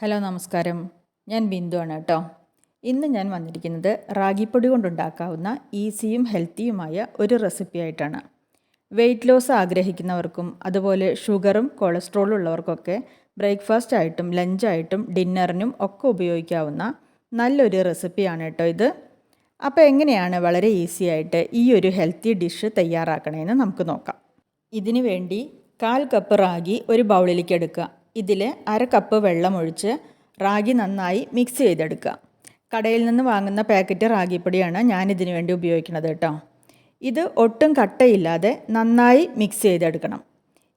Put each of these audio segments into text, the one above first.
Hello നമസ്കാരം. ഞാൻ ബിന്ദു ആണ് കേട്ടോ. ഇന്ന് ഞാൻ വന്നിരിക്കുന്നത് റാഗിപ്പൊടി കൊണ്ടുണ്ടാക്കാവുന്ന ഈസിയും ഹെൽത്തിയുമായ ഒരു റെസിപ്പി ആയിട്ടാണ്. വെയിറ്റ് ലോസ് ആഗ്രഹിക്കുന്നവർക്കും അതുപോലെ ഷുഗറും കൊളസ്ട്രോളും ഉള്ളവർക്കൊക്കെ ബ്രേക്ക്ഫാസ്റ്റ് ആയിട്ടും ലഞ്ചായിട്ടും ഡിന്നറിനും ഒക്കെ ഉപയോഗിക്കാവുന്ന നല്ലൊരു റെസിപ്പിയാണ് കേട്ടോ ഇത്. അപ്പോൾ എങ്ങനെയാണ് വളരെ ഈസി ആയിട്ട് ഈ ഒരു ഹെൽത്തി ഡിഷ് തയ്യാറാക്കണമെന്ന് നമുക്ക് നോക്കാം. ഇതിനു വേണ്ടി കാൽ കപ്പ് റാഗി ഒരു ബൗളിലേക്ക് എടുക്കുക. ഇതിൽ അര കപ്പ് വെള്ളം ഒഴിച്ച് റാഗി നന്നായി മിക്സ് ചെയ്തെടുക്കുക. കടയിൽ നിന്ന് വാങ്ങുന്ന പാക്കറ്റ് റാഗിപ്പൊടിയാണ് ഞാനിതിനു വേണ്ടി ഉപയോഗിക്കുന്നത് കേട്ടോ. ഇത് ഒട്ടും കട്ടയില്ലാതെ നന്നായി മിക്സ് ചെയ്തെടുക്കണം.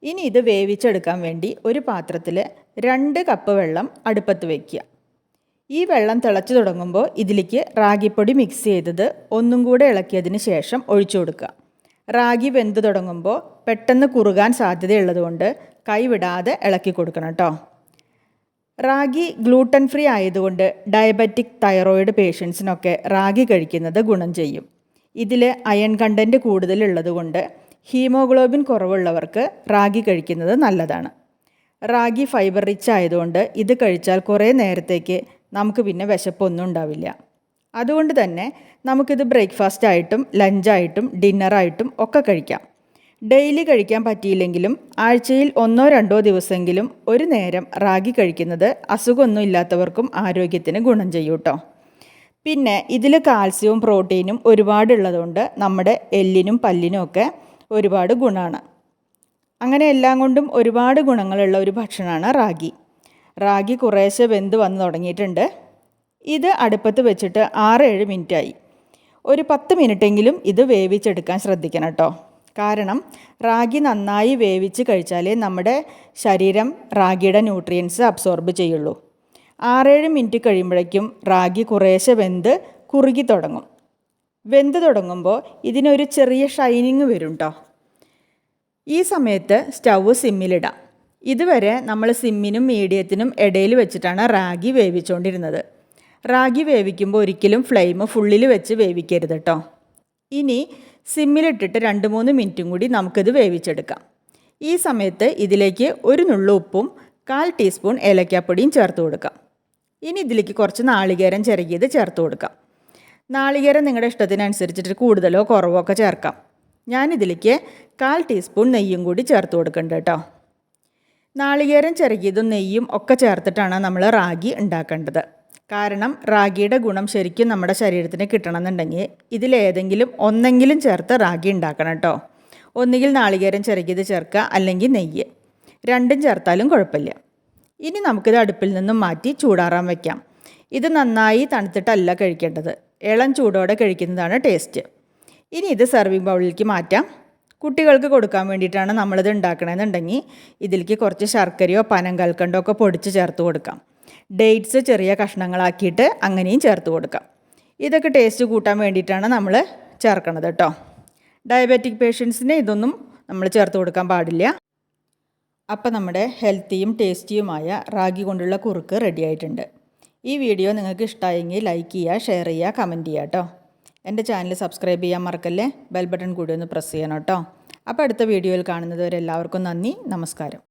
ഇനി ഇത് വേവിച്ചെടുക്കാൻ വേണ്ടി ഒരു പാത്രത്തിൽ രണ്ട് കപ്പ് വെള്ളം അടുപ്പത്ത് വയ്ക്കുക ഈ വെള്ളം തിളച്ചു തുടങ്ങുമ്പോൾ ഇതിലേക്ക് റാഗിപ്പൊടി മിക്സ് ചെയ്തത് ഒന്നും കൂടെ ഇളക്കിയതിന് ശേഷം ഒഴിച്ചു കൊടുക്കുക. റാഗി വെന്ത് തുടങ്ങുമ്പോൾ പെട്ടെന്ന് കുറുകാൻ സാധ്യതയുള്ളതുകൊണ്ട് കൈവിടാതെ ഇളക്കി കൊടുക്കണം കേട്ടോ. റാഗി ഗ്ലൂട്ടൻ ഫ്രീ ആയതുകൊണ്ട് ഡയബറ്റിക് തൈറോയിഡ് പേഷ്യൻസിനൊക്കെ റാഗി കഴിക്കുന്നത് ഗുണം ചെയ്യും. ഇതിൽ അയൺ കണ്ടന്റ് കൂടുതലുള്ളതുകൊണ്ട് ഹീമോഗ്ലോബിൻ കുറവുള്ളവർക്ക് റാഗി കഴിക്കുന്നത് നല്ലതാണ്. റാഗി ഫൈബർ റിച്ച് ആയതുകൊണ്ട് ഇത് കഴിച്ചാൽ കുറേ നേരത്തേക്ക് നമുക്ക് പിന്നെ വിശപ്പൊന്നും ഉണ്ടാവില്ല. അതുകൊണ്ട് തന്നെ നമുക്കിത് ബ്രേക്ക്ഫാസ്റ്റ് ആയിട്ടും ലഞ്ചായിട്ടും ഡിന്നറായിട്ടും ഒക്കെ കഴിക്കാം. ഡെയിലി കഴിക്കാൻ പറ്റിയില്ലെങ്കിലും ആഴ്ചയിൽ ഒന്നോ രണ്ടോ ദിവസമെങ്കിലും ഒരു നേരം റാഗി കഴിക്കുന്നത് അസുഖമൊന്നും ഇല്ലാത്തവർക്കും ആരോഗ്യത്തിന് ഗുണം ചെയ്യൂട്ടോ പിന്നെ ഇതിൽ കാൽസ്യവും പ്രോട്ടീനും ഒരുപാടുള്ളതുകൊണ്ട് നമ്മുടെ എല്ലിനും പല്ലിനും ഒക്കെ ഒരുപാട് ഗുണമാണ് അങ്ങനെ എല്ലാം കൊണ്ടും ഒരുപാട് ഗുണങ്ങളുള്ള ഒരു ഭക്ഷണമാണ് റാഗി. റാഗി കുറേശ്ശെ വെന്ത് വന്ന് തുടങ്ങിയിട്ടുണ്ട്. ഇത് അടുപ്പത്ത് വെച്ചിട്ട് ആറ് ഏഴ് മിനിറ്റായി. ഒരു പത്ത് മിനിറ്റെങ്കിലും ഇത് വേവിച്ചെടുക്കാൻ ശ്രദ്ധിക്കണം കേട്ടോ കാരണം റാഗി നന്നായി വേവിച്ച് കഴിച്ചാലേ നമ്മുടെ ശരീരം റാഗിയുടെ ന്യൂട്രിയൻസ് അബ്സോർബ് ചെയ്യുള്ളൂ. ആറേഴ് മിനിറ്റ് കഴിയുമ്പോഴേക്കും റാഗി കുറേശ്ശെ വെന്ത് കുറുകി തുടങ്ങും. വെന്ത് തുടങ്ങുമ്പോൾ ഇതിനൊരു ചെറിയ ഷൈനിങ് വരും കേട്ടോ ഈ സമയത്ത് സ്റ്റൗ സിമ്മിലിടാം. ഇതുവരെ നമ്മൾ സിമ്മിനും മീഡിയത്തിനും ഇടയിൽ വെച്ചിട്ടാണ് റാഗി വേവിച്ചുകൊണ്ടിരുന്നത് റാഗി വേവിക്കുമ്പോൾ ഒരിക്കലും ഫ്ലെയിം ഫുള്ളിൽ വെച്ച് വേവിക്കരുത് കേട്ടോ ഇനി സിമ്മിലിട്ടിട്ട് രണ്ട് മൂന്ന് മിനിറ്റും കൂടി നമുക്കിത് വേവിച്ചെടുക്കാം. ഈ സമയത്ത് ഇതിലേക്ക് ഒരു നുള്ളു ഉപ്പും കാൽ ടീസ്പൂൺ ഏലക്കാപ്പൊടിയും ചേർത്ത് കൊടുക്കാം. ഇനി ഇതിലേക്ക് കുറച്ച് നാളികേരം ചിരകിയത് ചേർത്ത് കൊടുക്കാം. നാളികേരം നിങ്ങളുടെ ഇഷ്ടത്തിനനുസരിച്ചിട്ട് കൂടുതലോ കുറവോ ഒക്കെ ചേർക്കാം. ഞാനിതിലേക്ക് കാൽ ടീസ്പൂൺ നെയ്യും കൂടി ചേർത്ത് കൊടുക്കുന്നുണ്ട് കേട്ടോ. നാളികേരം ചിരകിയതും നെയ്യും ഒക്കെ ചേർത്തിട്ടാണ് നമ്മൾ റാഗി ഉണ്ടാക്കേണ്ടത്. കാരണം റാഗിയുടെ ഗുണം ശരിക്കും നമ്മുടെ ശരീരത്തിന് കിട്ടണമെന്നുണ്ടെങ്കിൽ ഇതിലേതെങ്കിലും ഒന്നെങ്കിലും ചേർത്ത് റാഗി ഉണ്ടാക്കണം കേട്ടോ. ഒന്നുകിൽ നാളികേരം ചിരകിയത് ചേർക്കുക അല്ലെങ്കിൽ നെയ്യ്. രണ്ടും ചേർത്താലും കുഴപ്പമില്ല. ഇനി നമുക്കിത് അടുപ്പിൽ നിന്നും മാറ്റി ചൂടാറാൻ വയ്ക്കാം ഇത് നന്നായി തണുത്തിട്ടല്ല കഴിക്കേണ്ടത്. ഇളം ചൂടോടെ കഴിക്കുന്നതാണ് ടേസ്റ്റ് ഇനി ഇത് സെർവിങ് ബൗളിലേക്ക് മാറ്റാം. കുട്ടികൾക്ക് കൊടുക്കാൻ വേണ്ടിയിട്ടാണ് നമ്മളിത് ഉണ്ടാക്കണമെന്നുണ്ടെങ്കിൽ ഇതിലേക്ക് കുറച്ച് ശർക്കരയോ പനം കൽക്കണ്ടോ ഒക്കെ പൊടിച്ച് ചേർത്ത് കൊടുക്കാം. ഡേറ്റ്സ് ചെറിയ കഷ്ണങ്ങളാക്കിയിട്ട് അങ്ങനെയും ചേർത്ത് കൊടുക്കാം. ഇതൊക്കെ ടേസ്റ്റ് കൂട്ടാൻ വേണ്ടിയിട്ടാണ് നമ്മൾ ചേർക്കണത് കേട്ടോ. ഡയബറ്റിക് പേഷ്യൻസിന് ഇതൊന്നും നമ്മൾ ചേർത്ത് കൊടുക്കാൻ പാടില്ല. അപ്പോൾ നമ്മുടെ ഹെൽത്തിയും ടേസ്റ്റിയുമായ റാഗി കൊണ്ടുള്ള കുറുക്ക് റെഡി ആയിട്ടുണ്ട്. ഈ വീഡിയോ നിങ്ങൾക്ക് ഇഷ്ടമായെങ്കിൽ ലൈക്ക് ചെയ്യുക ഷെയർ ചെയ്യുക കമന്റ് ചെയ്യുക കേട്ടോ. എന്റെ ചാനൽ സബ്സ്ക്രൈബ് ചെയ്യാൻ മറക്കല്ലേ? ബെൽ ബട്ടൺ കൂടി ഒന്ന് പ്രസ് ചെയ്യണം കേട്ടോ. അപ്പോൾ അടുത്ത വീഡിയോയിൽ കാണുന്നത് എല്ലാവർക്കും നന്ദി നമസ്കാരം.